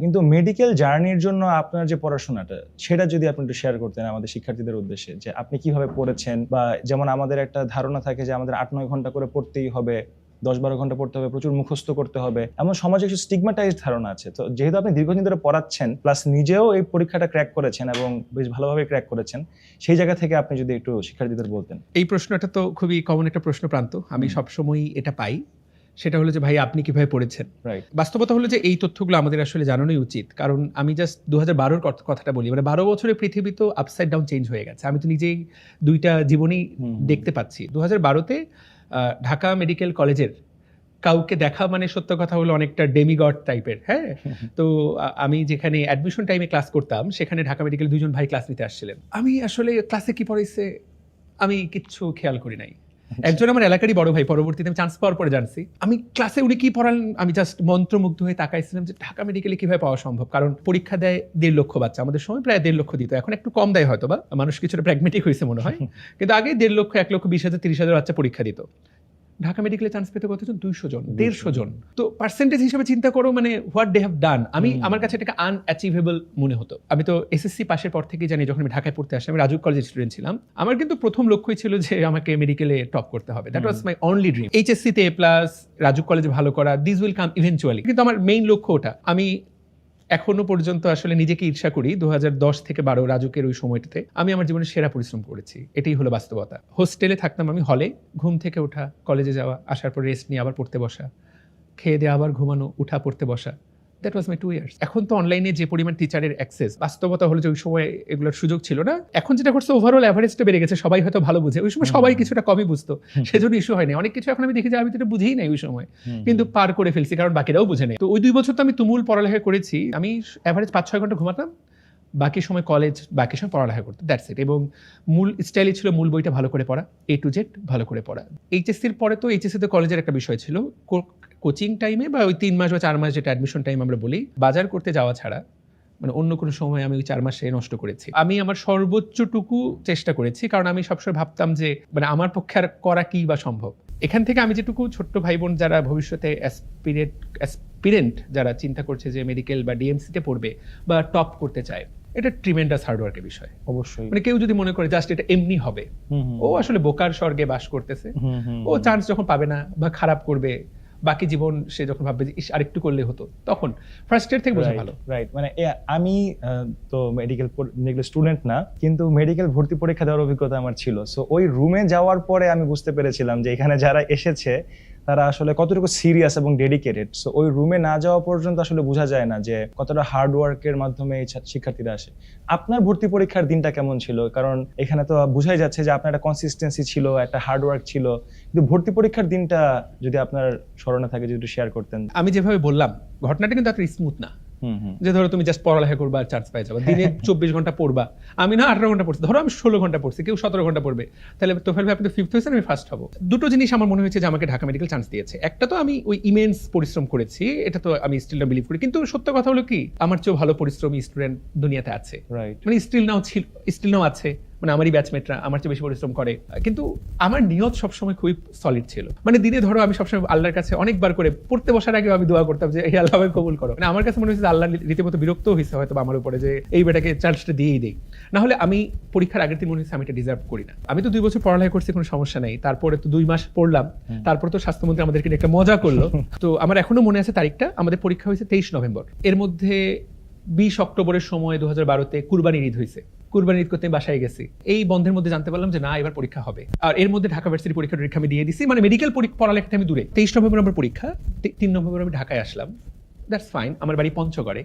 কিন্তু মেডিকেল জার্নির জন্য আপনার যে পড়াশোনাটা সেটা যদি আপনি একটু শেয়ার করতেন আমাদের শিক্ষার্থীদের উদ্দেশ্যে যে আপনি কীভাবে পড়েছেন বা যেমন আমাদের একটা ধারণা থাকে যে আমাদের আট নয় ঘণ্টা করে পড়তেই হবে দশ বারো ঘণ্টা পড়তে হবে প্রচুর মুখস্থ করতে হবে এমন সমাজে কিছু স্টিগমাটাইজ ধারণা আছে। তো যেহেতু আপনি দীর্ঘদিন ধরে পড়াচ্ছেন প্লাস নিজেও এই পরীক্ষাটা ক্র্যাক করেছেন এবং বেশ ভালোভাবে ক্র্যাক করেছেন সেই জায়গা থেকে আপনি যদি একটু শিক্ষার্থীদের বলতেন। এই প্রশ্নটা তো খুবই কমন একটা প্রশ্ন প্রান্ত আমি হুম। সবসময়ই এটা পাই। সেটা হলো যে ভাই আপনি কীভাবে পড়েছেন? বাস্তবতা হলো যে এই তথ্যগুলো আমাদের আসলে জানানোই উচিত। কারণ আমি জাস্ট দু হাজার বারোর কথাটা বলি। মানে বারো বছরে পৃথিবী তো আপসাইড ডাউন চেঞ্জ হয়ে গেছে। আমি তো নিজেই দুইটা জীবনই দেখতে পাচ্ছি। দু হাজার বারোতে ঢাকা মেডিকেল কলেজের কাউকে দেখা মানে সত্য কথা হলো অনেকটা ডেমিগড টাইপের হ্যাঁ? তো আমি যেখানে অ্যাডমিশন টাইমে ক্লাস করতাম সেখানে ঢাকা মেডিকেল দুজন ভাই ক্লাস নিতে আসছিলেন। আমি আসলে ক্লাসে কি পড়াইছে আমি কিচ্ছু খেয়াল করি নাই। একজন আমার এলাকারই বড় ভাই পরবর্তীতে আমি চান্স পাওয়ার পরে জানছি। আমি ক্লাসে উনি কি পড়ান আমি জাস্ট মন্ত্রমুগ্ধ হয়ে তাকাইছিলাম যে ঢাকা মেডিকেলে কীভাবে পাওয়া সম্ভব? কারণ পরীক্ষা দেয় দেড় লক্ষ বাচ্চা আমাদের সময় প্রায় দেড় লক্ষ দিত। এখন একটু কম দেয় হয়তো বা মানুষ কিছুটা প্র্যাগমেটিক হয়েছে মনে হয়। কিন্তু আগে দেড় লক্ষ এক লক্ষ বিশ হাজার তিরিশ হাজার বাচ্চা পরীক্ষা দিত। ঢাকা মেডিকেলে চান্স পেতে কতজন? দুইশো জন দেড়শো জন। তো পার্সেন্টেজ হিসেবে চিন্তা করো মানে হোয়াট ডে হ্যাভ ডান আমি আমার কাছে এটাকে আনঅ্যাচিভেবল মনে হতো। আমি তো এসএসসি পাশের পর থেকেই জানি যখন আমি ঢাকায় পড়তে আসলাম আমি রাজুক কলেজের স্টুডেন্ট ছিলাম। আমার কিন্তু প্রথম লক্ষ্যই ছিল যে আমাকে মেডিকেলে টপ করতে হবে। That was my only dream এইচএসসিতে A plus Rajuk কলেজে ভালো করা দিস উইল কাম ইভেনচুয়ালি কিন্তু আমার মেইন লক্ষ্য ওটা। আমি এখনও পর্যন্ত আসলে নিজেকে ঈর্ষা করি দু হাজার দশ থেকে বারো রাজুকের ওই সময়টাতে। আমি আমার জীবনে সেরা পরিশ্রম করেছি। এটাই হলো বাস্তবতা। হোস্টেলে থাকতাম আমি, হলে ঘুম থেকে ওঠা, কলেজে যাওয়া, আসার পর রেস্ট নিয়ে আবার পড়তে বসা, খেয়ে দিয়ে আবার ঘুমানো, উঠা, পড়তে বসা। That was my two years এখন তো অনলাইনে যে পরিমাণ টিচারের অ্যাক্সেস বাস্তবতা হলো যে ওই সময় এগুলোর সুযোগ ছিল না। এখন যেটা করছে ওভারঅল অ্যাভারেজটা বেড়ে গেছে সবাই হয়তো ভালো বুঝে। ওই সময় সবাই কিছুটা কমই বুঝতো। সেজন্য ইস্যু হয়নি। অনেক কিছু এখন আমি দেখি যে আমি তো এটা বুঝেই নাই ওই সময়। কিন্তু পার করে ফেলছি কারণ বাকিরাও বুঝে নেই তো ওই দুই বছর তো আমি তুমুল পড়ালেখা করেছি। আমি অ্যাভারেজ পাঁচ ছয় ঘণ্টা ঘুমাতাম। বাকি সময় কলেজ বাকি সময় পড়ালেখা করতাম। দ্যাটস ইট এবং মূল স্টাইলই ছিল মূল বইটা ভালো করে পড়া এ টু জেড ভালো করে পড়া। এইচএসসির পরে তো এইচএসসিতে কলেজের একটা বিষয় ছিল। কোচিং টাইমে বা ওই তিন মাস বা চার মাস যেটা অ্যাডমিশন টাইম আমরা বলি বাজার করতে যাওয়া ছাড়া মানে অন্য কোনো সময় আমি ওই চার মাসে নষ্ট করেছি। আমি আমার সর্বোচ্চটুকু চেষ্টা করেছি কারণ আমি সবসময় ভাবতাম যে মানে আমার পক্ষে আর করা কি বা সম্ভব? এখান থেকে আমি যেটুকু ছোট্ট ভাই বোন যারা ভবিষ্যতে অ্যাসপিরেট অ্যাসপিরেন্ট যারা চিন্তা করছে যে মেডিকেল বা ডিএমসিতে পড়বে বা টপ করতে চায় এটা ট্রিমেন্ডাস হার্ডওয়ার্কের বিষয়। অবশ্যই। মানে কেউ যদি মনে করে জাস্ট এটা এমনি হবে ও আসলে বোকার স্বর্গে বাস করতেছে ও চান্স যখন পাবে না বা খারাপ করবে বাকি জীবন সে যখন ভাববে যে ইস আরেকটু করলে হতো। তখন ফার্স্ট ইয়ার থেকে বোঝা ভালো। রাইট মানে আমি তো মেডিকেল মেডিকেল স্টুডেন্ট না কিন্তু মেডিকেল ভর্তি পরীক্ষা দেওয়ার অভিজ্ঞতা আমার ছিল। সো ওই রুমে যাওয়ার পরে আমি বুঝতে পেরেছিলাম যে এখানে যারা এসেছে তারা আসলে কতটুকু সিরিয়াস এবং ডেডিকেটেড সো ওই রুমে না যাওয়া পর্যন্ত আসলে বোঝা যায় না যে কতটা হার্ড ওয়ার্কের মাধ্যমে এই শিক্ষার্থীরা আসে। আপনার ভর্তি পরীক্ষার দিনটা কেমন ছিল? কারণ এখানে তো বোঝাই যাচ্ছে যে আপনার একটা কনসিস্টেন্সি ছিল, একটা হার্ড ওয়ার্ক ছিল। কিন্তু ভর্তি পরীক্ষার দিনটা যদি আপনার স্মরণে থাকে, যদি শেয়ার করতেন। আমি যেভাবে বললাম, ঘটনাটা কিন্তু এত স্মুথ না। যে ধরো তুমি জাস্ট পড়ালেখা করবা আর চান্স পাই যাবা। দিনে চব্বিশ ঘণ্টা পড়বা। আমি না আঠারো ঘণ্টা পড়ছি। ধরো আমি ষোলো ঘণ্টা পড়ছি কেউ সতেরো ঘণ্টা পড়বে। তাহলে তো ভাই আপনি তো ফিফথ হয়েছেন আমি ফার্স্ট হব। দুটো জিনিস আমার মনে হয়েছে যে আমাকে ঢাকা মেডিকেল চান্স দিয়েছে। একটা তো আমি ওই ইমেন্স পরিশ্রম করেছি এটা তো আমি স্টিল না বিলিভ করি। কিন্তু সত্য কথা হলো কি? আমার চেয়েও ভালো পরিশ্রমী স্টুডেন্ট দুনিয়াতে আছে। মানে স্টিল নাও ছিল স্টিল নাও আছে। মানে আমারই ব্যাচমেটরা আমার চেয়ে বেশি পরিশ্রম করে। কিন্তু আমার নিয়ত সবসময় খুবই সলিড ছিল। মানে দিনে ধরো আমি সবসময় আল্লাহর কাছে অনেকবার করে পড়তে বসার আগে আমি দোয়া করতাম যে এই আল্লাহ কবুল করো। মানে আমার কাছে মনে হচ্ছে যে আল্লাহ রীতিমতো বিরক্ত হয়েছে হয়তো আমার উপরে যে এই বেটাকে চান্সটা দিয়েই দিই। না হলে আমি পরীক্ষার আগের দিন মনে হচ্ছে আমি এটা ডিজার্ভ করি না। আমি তো দুই বছর পড়ালেখা করছি কোনো সমস্যা নেই। তারপরে তো দুই মাস পড়লাম। তারপর তো স্বাস্থ্যমন্ত্রী আমাদেরকে একটা মজা করল। তো আমার এখনও মনে আছে তারিখটা। আমাদের পরীক্ষা হয়েছে তেইশ নভেম্বর। এর মধ্যে বিশ অক্টোবরের সময় দু হাজার বারোতে কুরবানির ঈদ হয়েছে কুরবানির ঈদ করতে বাসায় গেছি। এই বন্ধের মধ্যে জানতে পারলাম যে না, এবার পরীক্ষা হবে। আর এর মধ্যে ঢাকা ভার্সিটি পরীক্ষা টরীক্ষা আমি দিয়ে দিছি। মানে মেডিকেল পড়ালেখা আমি দূরে। তেইশ নভেম্বর আমার পরীক্ষা। তিন নভেম্বর আমি ঢাকায় আসলাম। দ্যাটস ফাইন আমার বাড়ি পঞ্চগড়ে।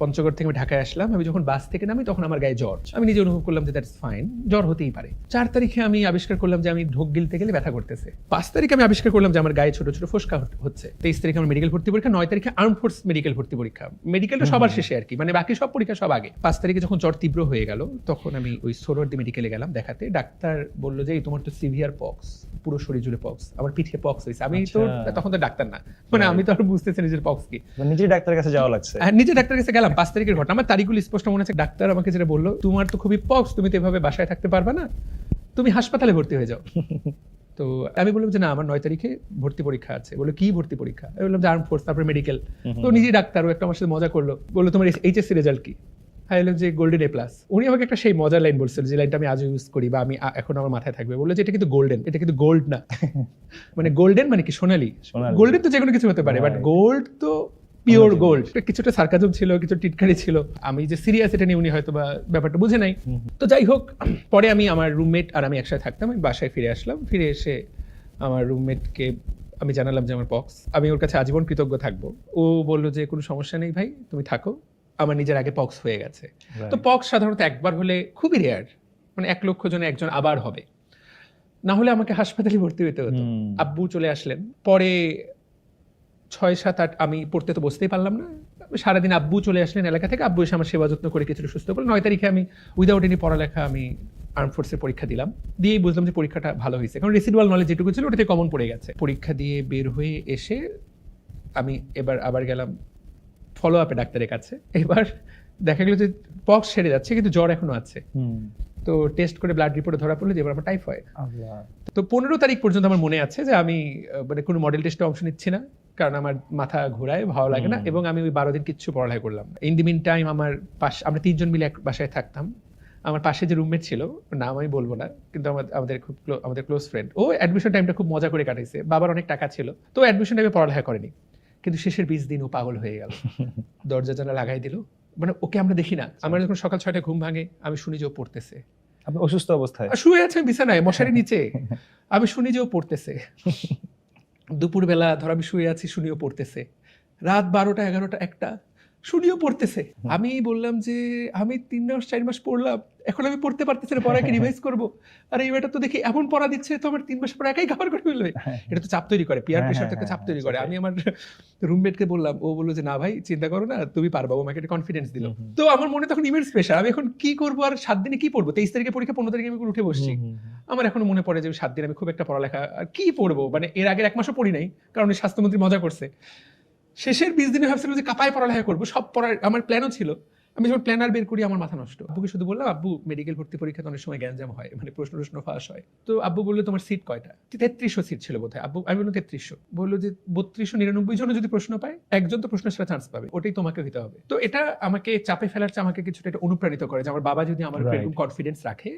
পঞ্চগড় থেকে আমি ঢাকায় আসলাম। আমি যখন বাস থেকে নামি তখন আমার গায়ে জ্বর। আমি নিজে অনুভব করলাম যে দ্যাটস ফাইন জ্বর হতেই পারে। চার তারিখে আমি আবিষ্কার করলাম যে আমি ঢোক গিলতে গেলে ব্যথা করতেছে। পাঁচ তারিখে আমি আবিষ্কার করলাম যে আমার গায়ে ছোট ছোট ফোসকা হচ্ছে। তেইশ তারিখে আমার মেডিকেল ভর্তি পরীক্ষা নয় তারিখে আর্ম ফোর্স মেডিকেল ভর্তি পরীক্ষা। মেডিকেলটা সবার শেষে আর কি মানে বাকি সব পরীক্ষা সব আগে। পাঁচ তারিখে যখন জ্বর তীব্র হয়ে গেল তখন আমি ওই সোরওয়ার্দি মেডিকেলে গেলাম দেখাতে। ডাক্তার বলল যে এই তোমার তো সিভিয়ার পক্স পুরো শরীর জুড়ে পক্স আমার পিঠে পক্স হয়েছে। আমি তো আচ্ছা। তখন তো ডাক্তার না। মানে আমি তো আর বুঝতেছি নিজের পক্স কি। নিজেই ডাক্তারের কাছে যাওয়া লাগছে। হ্যাঁ নিজে ডাক্তারের কাছে গেলাম পাঁচ তারিখের ঘটনা। আমার তারিখগুলো স্পষ্ট মনে আছে ডাক্তার আমাকে যেটা বলল তোমার তো খুবই পক্স তুমি তো এভাবে বাসায় থাকতে পারবে না। তুমি হাসপাতালে ভর্তি হয়ে যাও। তো আমি বললাম যে না আমার নয় তারিখে ভর্তি পরীক্ষা আছে। বলল কি ভর্তি পরীক্ষা? আমি বললাম যে আর্ম ফোর্স তারপরে মেডিকেল তো নিজেই ডাক্তার ও একটা আমার সাথে মজা করল। বলল তোমার এইচএসসি রেজাল্ট কি? বললাম যে গোল্ডেন এ প্লাস উনি আমাকে একটা সেই মজার লাইন বলছিল যে লাইনটা আমি আজও ইউজ করি বা আমি এখন আমার মাথায় থাকবে। বলল যে এটা কিন্তু গোল্ডেন এটা কিন্তু গোল্ড না। মানে গোল্ডেন মানে কি সোনালি? সোনালি। গোল্ডেন তো যে কোনো কিছু হতে পারে বাট গোল্ড তো পিওর গোল্ড কিছুটা সার্কাজম ছিল কিছু টিটকারি ছিল। আমি যে সিরিয়াস এটা নিয়ে উনি হয়তো বা ব্যাপারটা বুঝে নাই। তো যাই হোক পরে আমি আমার রুমমেট আর আমি একসাথে থাকতাম আমি বাসায় ফিরে আসলাম। ফিরে এসে আমার রুমমেটকে আমি জানালাম যে আমার পক্স আমি ওর কাছে আজীবন কৃতজ্ঞ থাকব। ও বলল যে কোনো সমস্যা নেই ভাই তুমি থাকো। আমার নিজের আগে পক্স হয়ে গেছে। তো পক্স সাধারণত একবার হলে খুবই রেয়ার মানে এক লক্ষ জনে একজন আবার হবে। না হলে আমাকে হাসপাতালে ভর্তি হতে হতো। আব্বু চলে আসলেন। পরে ছয় সাত আট আমি পড়তে তো বসতেই পারলাম না। সারাদিন আব্বু চলে আসলেন এলাকা থেকে আব্বু এসে আমার সেবা যত্ন করে কিছুটা সুস্থ করলেন। নয় তারিখে আমি উইদাউট এনি পড়ালেখা আমি আর্ম ফোর্সের পরীক্ষা দিলাম। দিয়েই বুঝলাম যে পরীক্ষাটা ভালো হয়েছে। কারণ রেসিডুয়াল নলেজ যেটুকু ছিল ওটাতে কমন পড়ে গেছে। পরীক্ষা দিয়ে বের হয়ে এসে আমি এবার আবার গেলাম ফলো আপে ডাক্তারের কাছে। এবার দেখা গেল যে পক্স সেরে যাচ্ছে কিন্তু জ্বর এখনও আছে। তো টেস্ট করে ব্লাড রিপোর্টে ধরা পড়ল যে এবার আমার টাইফয়েড তো পনেরো তারিখ পর্যন্ত আমার মনে আছে যে আমি মানে কোনো মডেল টেস্টে অংশ নিচ্ছি না। কারণ আমার মাথা ঘোরায় ভালো লাগে না এবং আমি ওই বারো দিন কিচ্ছু পড়ালেখা করলাম ইন দি মিন টাইম আমার পাশ আমরা তিনজন মিলে এক বাসায় থাকতাম। আমার পাশে যে রুমমেট ছিল নাম আমি বলব না কিন্তু আমার- আমাদের খুব আমাদের ক্লোজ ফ্রেন্ড ও অ্যাডমিশন টাইমটা খুব মজা করে কাটাইছে। বাবার অনেক টাকা ছিল তো অ্যাডমিশন টাইমে পড়ালেখা করেনি। কিন্তু শেষের বিশ দিন ও পাগল হয়ে গেল। দরজা জানা লাগাই দিল। মানে ওকে আমরা দেখি না। আমার যখন সকাল ছয়টা ঘুম ভাঙে আমি শুনি যে ও পড়তেছে। আপনি অসুস্থ অবস্থায়? শুয়ে আছে বিছানায় মশারি নিচে। আমি শুনি যে ও পড়তেছে। দুপুরবেলা ধর আমি শুয়ে আছি শুনিও পড়তেছে। রাত বারোটা এগারোটা একটা শুনিও পড়তেছে। আমি বললাম যে আমি তিন মাস চার মাস পড়লাম এখন আমি পড়তে পারতেছি না পড়াকে রিভাইজ করব। আর এই বেটা তো দেখি এমন পড়া দিচ্ছে তো আমার তিন মাস পর একাই খাবার করে ফেলবে। এটা তো চাপ তৈরি করে পিয়ার হ্যাঁ, প্রেশার হ্যাঁ, থেকে চাপ হ্যাঁ, তৈরি করে আমি আমার রুমমেটকে বললাম ও বলল যে না ভাই চিন্তা করো না তুমি পারবা। ও আমাকে একটা কনফিডেন্স দিল। তো আমার মনে তখন ইমেন্স প্রেশার আমি এখন কি করব আর সাত দিনে কি পড়ব? তেইশ তারিখে পরীক্ষা পনেরো তারিখে আমি উঠে বসছি। আমার এখনও মনে পড়ে যে সাত দিন আমি খুব একটা পড়ালেখা আর কি পড়ব? মানে এর আগের এক মাসও পড়ি নাই কারণ স্বাস্থ্যমন্ত্রী মজা করছে। শেষের বিশ দিনে ভাবছিলাম যে কাপায় পড়ালেখা করব সব পড়ার আমার প্ল্যানও ছিল। আমি যখন প্ল্যানার বের করি আমার মাথা নষ্ট। আব্বুকে শুধু বললাম আব্বু মেডিকেল ভর্তি পরীক্ষাতে অনেক সময় গ্যাঞ্জাম হয় মানে প্রশ্ন প্রশ্ন ফাঁস হয়। তো আব্বু বলল তোমার সিট কয়টা? তেত্রিশশো সিট ছিল বোধহয়। আব্বু আমি বললাম তেত্রিশশো। বলল যে বত্রিশশো নিরানব্বই জন যদি প্রশ্ন পায় একজন তো প্রশ্ন সেটা চান্স পাবে ওটাই তোমাকে হতে হবে। তো এটা আমাকে চাপে ফেলার চেয়ে আমাকে কিছুটা এটা অনুপ্রাণিত করে যে আমার বাবা যদি আমার এরকম কনফিডেন্স রাখে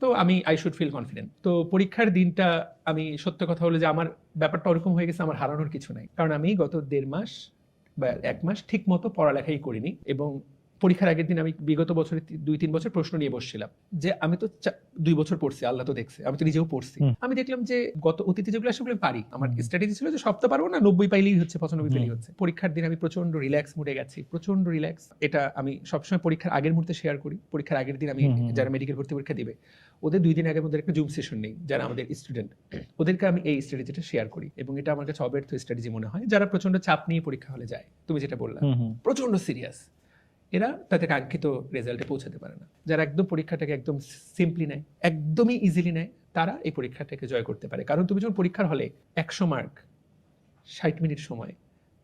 তো আমি আই শুড ফিল কনফিডেন্ট তো পরীক্ষার দিনটা আমি, সত্য কথা হলো যে আমার ব্যাপারটা ওরকম হয়ে গেছে, আমার হারানোর কিছু নাই। কারণ আমি গত দেড় মাস বা এক মাস ঠিক মতো পড়ালেখাই করিনি এবং পরীক্ষার আগের দিন আমি বিগত বছরে দুই তিন বছর প্রশ্ন নিয়ে বসছিলাম যে আমি তো দুই বছর পড়ছি আল্লাহ তো দেখছে আমি তো নিজেও পড়ছি। আমি দেখলাম যে গত অতীতে যেগুলো আসলে পারি আমার স্ট্র্যাটেজি ছিল যে সব তো পারব না নব্বই পাইলেই হচ্ছে পঁচানব্বই হুম। হচ্ছে। পরীক্ষার দিন আমি প্রচণ্ড রিল্যাক্স মুডে গেছি প্রচণ্ড রিল্যাক্স এটা আমি সবসময় পরীক্ষার আগের মুহূর্তে শেয়ার করি পরীক্ষার আগের দিন আমি যারা মেডিকেল ভর্তি পরীক্ষা দিবে ওদের দুই দিন আগের মধ্যে একটা জুম সেশন নেই যারা আমাদের স্টুডেন্ট ওদেরকে আমি এই স্ট্র্যাটেজিটা শেয়ার করি এবং এটা আমার কাছে অব্যর্থ স্ট্র্যাটেজি মনে হয় যারা প্রচণ্ড চাপ নিয়ে পরীক্ষা হলে যায় তুমি যেটা বললা। প্রচণ্ড সিরিয়াস এরা তাদের কাঙ্ক্ষিত রেজাল্টে পৌঁছাতে পারে না। যারা একদম পরীক্ষাটাকে একদম সিম্পলি নেয় একদমই ইজিলি নেয় তারা এই পরীক্ষাটাকে জয় করতে পারে। কারণ তুমি যখন পরীক্ষার হলে একশো মার্ক ষাট মিনিট সময়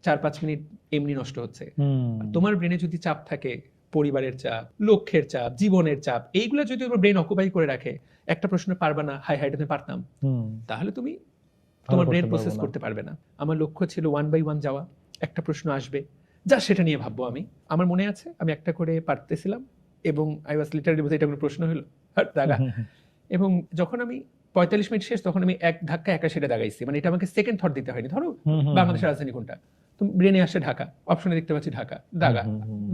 চার পাঁচ মিনিট এমনি নষ্ট হচ্ছে। তোমার ব্রেনে যদি চাপ থাকে পরিবারের চাপ লক্ষ্যের চাপ জীবনের চাপ এইগুলো যদি তোমার ব্রেন অকুপাই করে রাখে একটা প্রশ্ন পারবা না হাই হাইটা তুমি পারতাম। তাহলে তুমি তোমার ব্রেন প্রসেস করতে পারবে না। আমার লক্ষ্য ছিল ওয়ান বাই ওয়ান যাওয়া একটা প্রশ্ন আসবে যা সেটা নিয়ে ভাববো আমি। আমার মনে আছে আমি একটা করে পারতেছিলাম এবং আই ওয়াজ লিটারালি বলতে এটা কোনো প্রশ্ন হলো। দাগা। এবং যখন আমি পঁয়তাল্লিশ মিনিট শেষ তখন আমি এক ধাক্কা একা সেটা দাগাইছি। মানে এটা আমাকে সেকেন্ড থট দিতে হয়নি। ধরো বাংলাদেশের রাজধানী কোনটা? তো ব্রেনে আসে ঢাকা। অপশনে দেখতে পাচ্ছি ঢাকা। দাগা।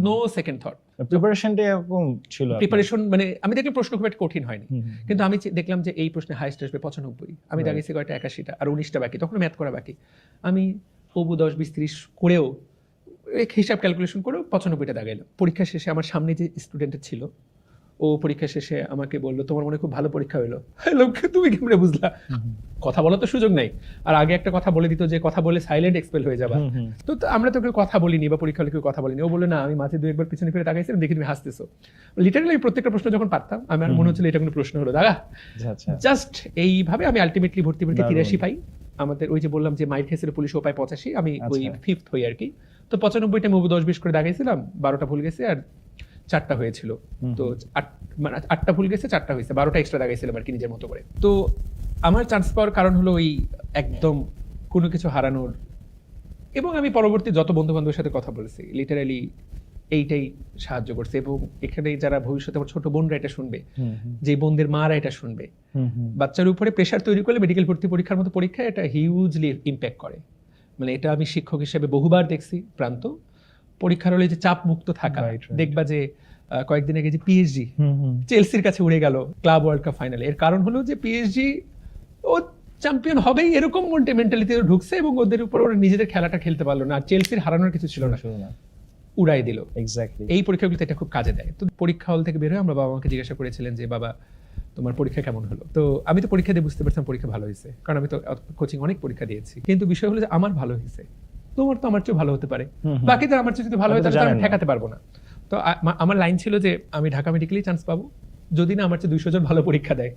নো সেকেন্ড থট প্রিপারেশনটা এরকম ছিল প্রিপারেশন মানে আমি দেখলাম প্রশ্ন খুব একটা কঠিন হয়নি। কিন্তু আমি দেখলাম যে এই প্রশ্নে হাইস্ট আসবে পঁচানব্বই। আমি. দাগিয়েছি কয়টা? একাশিটা। আর উনিশটা বাকি। তখন ম্যাথ করা বাকি। আমি তবু দশ বিশ ত্রিশ করেও হিসাব ক্যালকুলেশন করেও পঁচানব্বইটা দাগাইলাম পরীক্ষা শেষে আমার সামনে যে স্টুডেন্ট ছিল ও পরীক্ষা শেষে আমাকে বলল তোমার মনে খুব ভালো পরীক্ষা হলো হ্যালো তুমি কেমনে বুঝলা। কথা বলার তো সুযোগ নাই আর আগে একটা কথা বলে দিত যে কথা বলে সাইলেন্ট এক্সপেল হয়ে যাবা। তো আমরা তো কেউ কথা বলিনি বা পরীক্ষা হলে কেউ কথা বলিনি ও বলল না আমি মাঝে দু একবার পিছনে ফিরে তাকাইছিলাম দেখি তুমি হাসতেছো লিটারালি আমি প্রত্যেকটা প্রশ্ন যখন পারতাম আমার। মনে হচ্ছিল এটা কোনো প্রশ্ন হলো দাদা আচ্ছা, আচ্ছা। জাস্ট এইভাবে আমি আলটিমেটলি ভর্তি ভর্তি। তিরাশি পাই আমাদের ওই যে বললাম যে মাইট খেয়েছিল পুলিশ ও পায় পঁচাশি আমি ওই আচ্ছা। ফিফথ হই আর কি তো পঁচানব্বইটা মুভি দশ বিশ করে দাগাইছিলাম বারোটা ভুল গেছে আর চারটা হয়েছিল। তো আট মানে আটটা ভুল গেছে চারটা হয়েছে বারোটা এক্সট্রা দাগাইছিলাম আর কি নিজের মতো করে। তো আমার চান্স পাওয়ার কারণ হলো ওই একদম কোনো কিছু হারানোর। এবং আমি পরবর্তী যত বন্ধু বান্ধবের সাথে কথা বলেছি লিটারালি এইটাই সাহায্য করছে। এবং এখানে যারা ভবিষ্যতে আমার ছোট বোনরা এটা শুনবে যে বোনদের মারা এটা শুনবে বাচ্চার উপরে প্রেশার তৈরি করলে মেডিকেল ভর্তি পরীক্ষার মতো পরীক্ষা এটা হিউজলি ইম্প্যাক্ট করে। মানে এটা আমি শিক্ষক হিসেবে বহুবার দেখছি প্রান্ত। পরীক্ষার হলে যে চাপ মুক্ত থাকা. দেখবা যে কয়েকদিন আগে যে পিএইচডি চেলসির কাছে উড়ে গেল ক্লাব ওয়ার্ল্ড কাপ ফাইনালে এর কারণ হলো যে পিএসজি ও চ্যাম্পিয়ন হবেই এরকম মেন্টালিতে ঢুকছে এবং ওদের উপর ওরা নিজেদের খেলাটা খেলতে পারল না। আর চেলসির হারানোর কিছু ছিল না। উড়াই দিল। এক্স্যাক্টলি এই পরীক্ষাগুলোতে এটা খুব কাজে দেয়। তো পরীক্ষা হল থেকে বের হয়ে আমরা বাবা মাকে জিজ্ঞাসা করেছিলেন যে বাবা তোমার পরীক্ষা কেমন হলো? তো আমি তো পরীক্ষা দিয়ে বুঝতে পারছিলাম পরীক্ষা ভালো হয়েছে। কারণ আমি তো কোচিং অনেক পরীক্ষা দিয়েছি। কিন্তু বিষয় হলো যে আমার ভালো হয়েছে। তোমার তো আমার চেয়ে ভালো হতে পারে। বাকি তো বাকিদের আমার চেয়ে যদি ভালো হয় তাহলে আমি ঠেকাতে পারব না। তো আমার লাইন ছিল যে আমি ঢাকা মেডিকেলেই চান্স পাবো। যদি না আমার চেয়ে দুইশো জন ভালো পরীক্ষা দেয়।